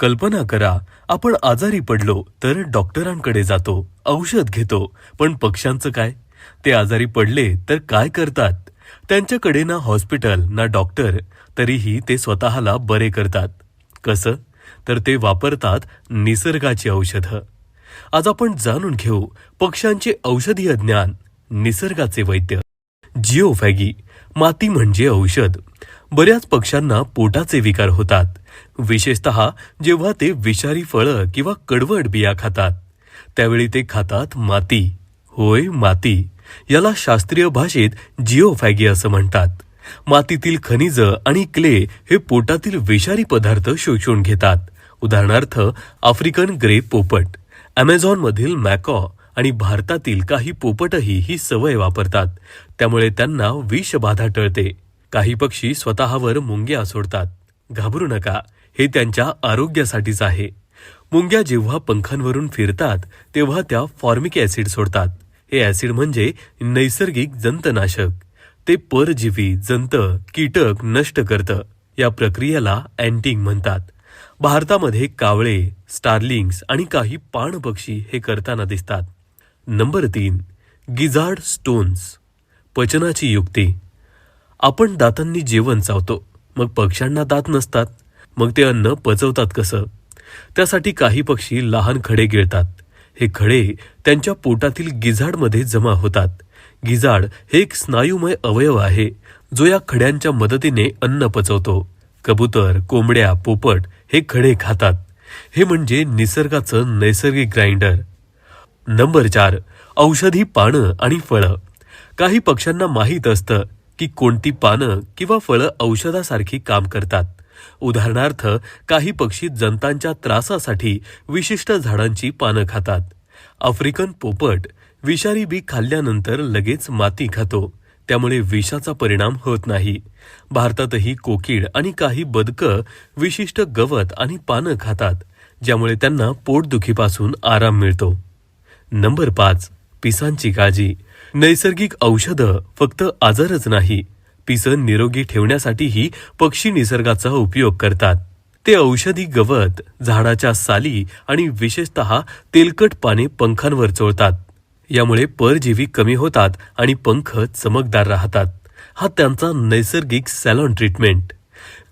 कल्पना करा आपण आजारी पडलो तर डॉक्टरांकडे जातो औषध घेतो. पण पक्ष्यांचं काय? ते आजारी पडले तर काय करतात? त्यांच्याकडे ना हॉस्पिटल ना डॉक्टर तरीही ते स्वतःला बरे करतात. कसं? तर ते वापरतात निसर्गाची औषधं. आज आपण जाणून घेऊ पक्ष्यांचे औषधीय ज्ञान निसर्गाचे वैद्य. जिओफॅगी माती म्हणजे औषध. बऱ्याच पक्ष्यांना पोटाचे विकार होतात. विशेषत जेव्हा ते विषारी फळं किंवा कडवट बिया खातात. त्यावेळी ते खातात माती. होय माती. याला शास्त्रीय भाषेत जिओफॅगी असं म्हणतात. मातीतील खनिज आणि क्ले हे पोटातील विषारी पदार्थ शोषून घेतात. उदाहरणार्थ आफ्रिकन ग्रे पोपट. अमेझॉनमधील मॅकॉ आणि भारतातील काही पोपटही ही सवय वापरतात. त्यामुळे त्यांना विषबाधा टळते. काही पक्षी स्वतःवर मुंग्या सोडतात. घाबरू नका हे त्यांच्या आरोग्यासाठीच आहे. मुंग्या जेव्हा पंखांवरून फिरतात तेव्हा त्या फॉर्मिक ॲसिड सोडतात. हे ॲसिड म्हणजे नैसर्गिक जंतनाशक. ते परजीवी जंत कीटक नष्ट करतं. या प्रक्रियेला अँटिंग म्हणतात. भारतामध्ये कावळे स्टार्लिंग्स आणि काही पाणपक्षी हे करताना दिसतात. नंबर तीन गिझार्ड स्टोन्स. पचनाची युक्ती. आपण दातांनी जेवण चावतो. मग पक्ष्यांना दात नसतात. मग ते अन्न पचवतात कसं? त्यासाठी काही पक्षी लहान खडे गिळतात. हे खडे त्यांच्या पोटातील गिझाडमध्ये जमा होतात. गिजाड हे एक स्नायुमय अवयव आहे जो या खड्यांच्या मदतीने अन्न पचवतो. कबूतर कोंबड्या पोपट हे खडे खातात. हे म्हणजे निसर्गाचं नैसर्गिक ग्राइंडर. नंबर चार औषधी पानं आणि फळं. काही पक्ष्यांना माहीत असतं की कोणती पानं किंवा फळं औषधासारखी काम करतात. उदाहरणार्थ काही पक्षी जंतांच्या त्रासासाठी विशिष्ट झाडांची पानं खातात. आफ्रिकन पोपट विषारी बी खाल्ल्यानंतर लगेच माती खातो. त्यामुळे विषाचा परिणाम होत नाही. भारतातही कोकीळ आणि काही बदकं विशिष्ट गवत आणि पानं खातात ज्यामुळे त्यांना पोटदुखीपासून आराम मिळतो. नंबर पाच. पिसांची काळजी नैसर्गिक औषधं फक्त आजारच नाही पिसं निरोगी ठेवण्यासाठीही पक्षी निसर्गाचा उपयोग करतात. ते औषधी गवत झाडाच्या साली आणि विशेषतः तेलकट पाने पंखांवर चोळतात. यामुळे परजीवी कमी होतात आणि पंख चमकदार राहतात. हा त्यांचा नैसर्गिक सॅलॉन ट्रीटमेंट.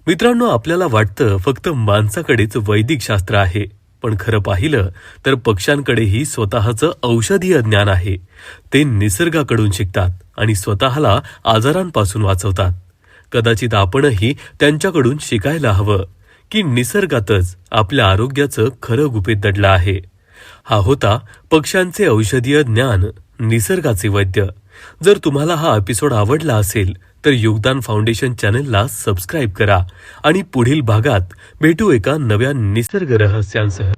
मित्रांनो आपल्याला वाटतं फक्त माणसाकडेच वैदिक शास्त्र आहे. पण खरं पाहिलं तर पक्ष्यांकडेही स्वतःचं औषधीय ज्ञान आहे. ते निसर्गाकडून शिकतात आणि स्वतःला आजारांपासून वाचवतात. कदाचित आपणही त्यांच्याकडून शिकायला हवं की निसर्गातच आपल्या आरोग्याचं खरं गुपित दडलं आहे. हा होता पक्ष्यांचे औषधीय ज्ञान निसर्गाचे वैद्य. जर तुम्हाला हा एपिसोड आवडला असेल तर योगदान फाउंडेशन चॅनेलला सबस्क्राईब करा आणि पुढील भागात भेटू एका नव्या निसर्ग रहस्यांसह.